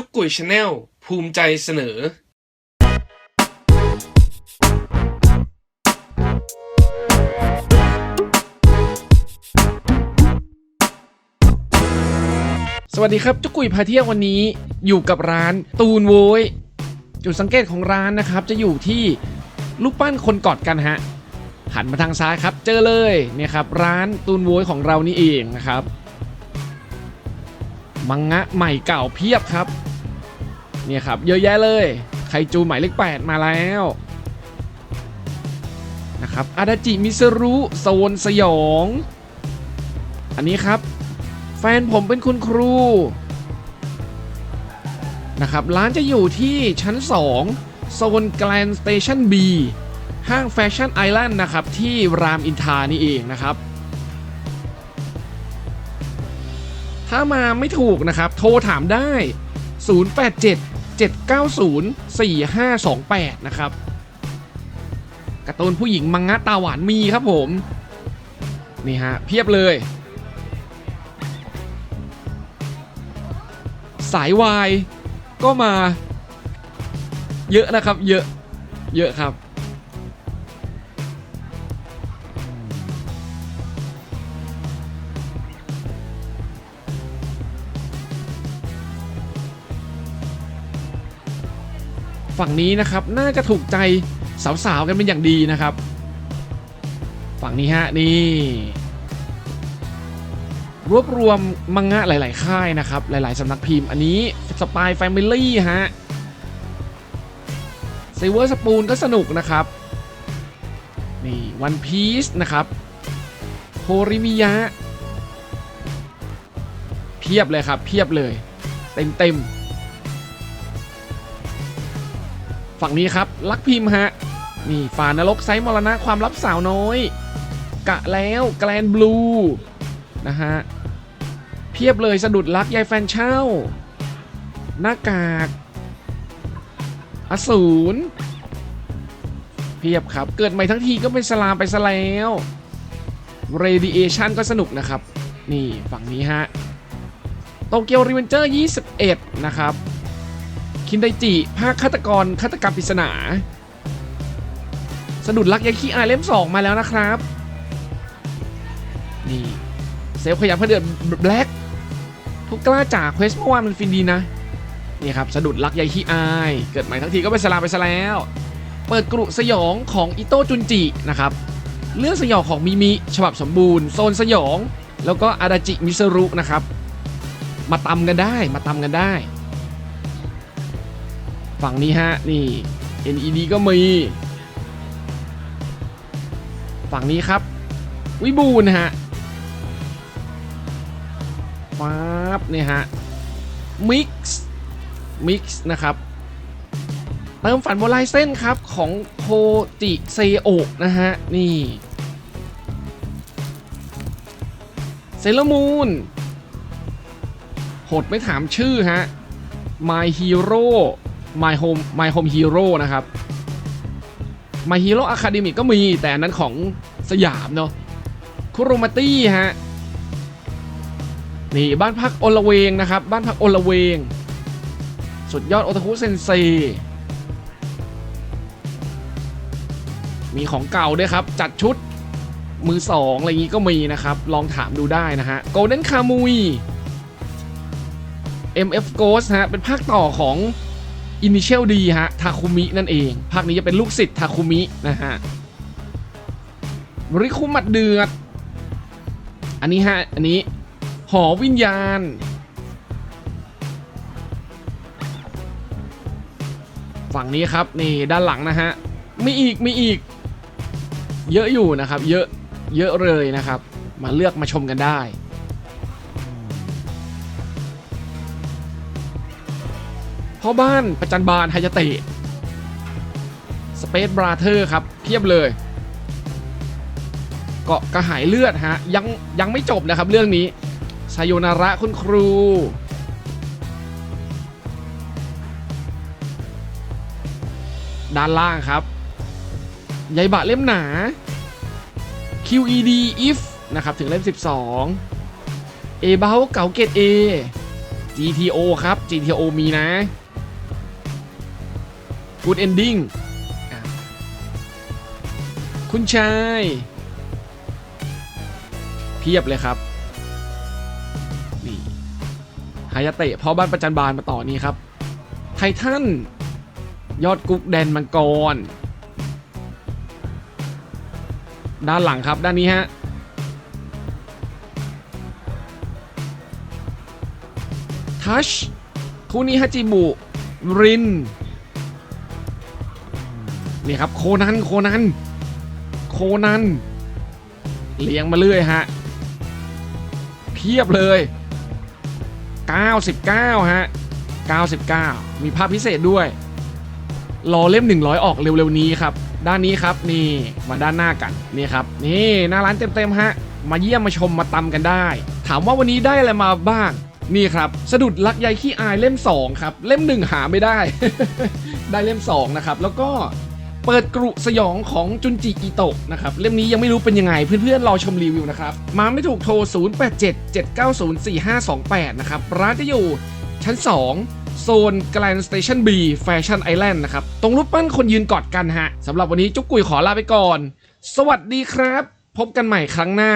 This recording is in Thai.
จุกกุยชาแนลภูมิใจเสนอ สวัสดีครับ จุกกุยพาเที่ยววันนี้อยู่กับร้านตูนโวยจุดสังเกตของร้านนะครับ จะอยู่ที่รูปปั้นคนกอดกันฮะหันมาทางซ้ายครับ เจอเลยเนี่ยครับ ร้านตูนโวยของเรานี่เองนะครับมังงะใหม่เก่าเพียบครับ เนี่ยครับเยอะแยะเลยไคจูหมายเลข8 มาแล้วนะครับอาดาจิมิซรุโซนสยอง อันนี้ครับ แฟนผมเป็นคุณครูนะครับร้านจะอยู่ที่ชั้น 2 โซนแกลนสเตชัน B ห้างแฟชั่นไอแลนด์นะครับ ที่รามอินทานี่เองนะครับ ถ้ามาไม่ถูกนะครับ โทรถามได้ 087 790 4528 นะครับการ์ตูนผู้หญิงมังงะตาหวานมีครับผม นี่ฮะ เพียบเลย สายวายก็มา เยอะนะครับ เยอะ เยอะครับ ฝั่งนี้นะครับน่าจะถูกใจสาวๆกันเป็นอย่างดีนะครับ ฝั่งนี้ฮะนี่รวบรวมมังงะหลาย ๆ ค่ายนะครับ หลาย ๆ สำนักพิมพ์อันนี้สปายแฟมิลี่ฮะซเวอร์สปูนก็สนุกนะครับ นี่วันพีซนะครับโฮริมิยะ เพียบเลยครับ เพียบเลย เต็มเต็มๆ ฝั่งนี้ครับ ลักพิมพ์ฮะ นี่ฝานรกไซมรณะความลับสาวน้อย กะแล้วแกลนบลูนะฮะ เพียบเลยสะดุดรักยายแฟนเช่า หน้ากาก อสูร เพียบครับ เกิดใหม่ทั้งทีก็เป็นสลามไปซะแล้ว Radiation ก็สนุกนะครับ นี่ฝั่งนี้ฮะ โตเกียวรีเวนเจอร์ 21 นะครับ คินไดจิ ภาคฆาตกรฆาตกรรมปริศนาสะดุดรักยายขี้อายเล่ม2มาแล้วนะครับ นี่ เซลขยับเพื่อเดือดแบล็กทุกกล้าจากเควสเมื่อวานมันฟินดีนะ นี่ครับสะดุดรักยายขี้อาย เกิดใหม่ทั้งทีก็เป็นสลาไปซะแล้ว เปิดกรุสยองของอิโต้จุนจินะครับ เรื่องสยองของมิมิฉบับสมบูรณ์โซนสยอง แล้วก็อาดาจิมิซรุนะครับ มาตำกันได้มาตำกันได้ ฝั่งนี้ฮะ นี่ NED ก็มี ฝั่งนี้ครับ วิบูลฮะฟ้าบเนี่ยฮะ มิกซ์ มิกซ์นะครับ เติมฝันบนลายเส้นครับของโคจิเซโอะนะฮะ นี่ เซเลมูนหดไม่ถามชื่อฮะ My Hero My Home My Home Hero นะครับ My Hero Academy ก็มีแต่นั้นของสยามเนาะคุโรมาตี้ฮะนี่บ้านพักอลเวงนะครับ บ้านพักอลเวง สุดยอดโอตาคุเซนเซมีของเก่าด้วยครับ จัดชุดมือสองอะไรอย่างนี้ก็มีนะครับ ลองถามดูได้นะฮะ Golden Kamuy MF Ghost ฮะ เป็นภาคต่อของ Initial D ฮะ ทาคุมินั่นเอง ภาคนี้จะเป็นลูกศิษย์ทาคุมินะฮะ ริคุมัดเดือด อันนี้ฮะ อันนี้ หอวิญญาณ ฝั่งนี้ครับ นี่ด้านหลังนะฮะ มีอีก มีอีก เยอะอยู่นะครับ เยอะ เยอะเลยนะครับ มาเลือกมาชมกันได้ พ่อบ้านประจันบานไฮยาเตะสเปซบราเธอร์ครับเพียบเลยเกาะกระหายเลือดฮะยังยังไม่จบนะครับเรื่องนี้ไซโยนาระคุณครู ด้านล่างครับใยบะเล่มหนา QED if นะครับ ถึงเล่ม 12 A เบาเก่าเกต A GTO ครับ GTO มีนะ Good Ending อะคุณชาย เพียบเลยครับ นี่ฮายาเตะพ่อบ้านประจันบานมาต่อนี้ครับ ไททัน ยอดกุ๊กแดนมังกร ด้านหลังครับด้านนี้ฮะทัชคูนิฮาจิบุริน นี่ครับโคนันโคนันโคนันเลี้ยงมาเรื่อยฮะเพียบเลย 99 ฮะ 99 มีภาพพิเศษด้วย รอเล่ม 100 ออกเร็วๆนี้ครับ ด้านนี้ครับนี่มาด้านหน้ากันนี่ครับนี่หน้าร้านเต็มๆฮะ มาเยี่ยมมาชมมาตำกันได้ ถามว่าวันนี้ได้อะไรมาบ้างนี่ครับสะดุดลักใยขี้อายเล่ม 2 ครับ เล่ม 1 หาไม่ได้ ได้เล่ม 2 นะครับ แล้วก็ เปิดกรุสยองของจุนจิอิโตะนะครับเล่มนี้ยังไม่รู้เป็นยังไงเพื่อนๆรอชมรีวิวนะครับ มาไม่ถูกโทร 0877904528 นะครับ ร้านจะอยู่ชั้น 2 โซน Grand Station B Fashion Island นะครับ ตรงรูปปั้นคนยืนกอดกันฮะสำหรับวันนี้จุ๊กกุยขอลาไปก่อน สวัสดีครับ พบกันใหม่ครั้งหน้า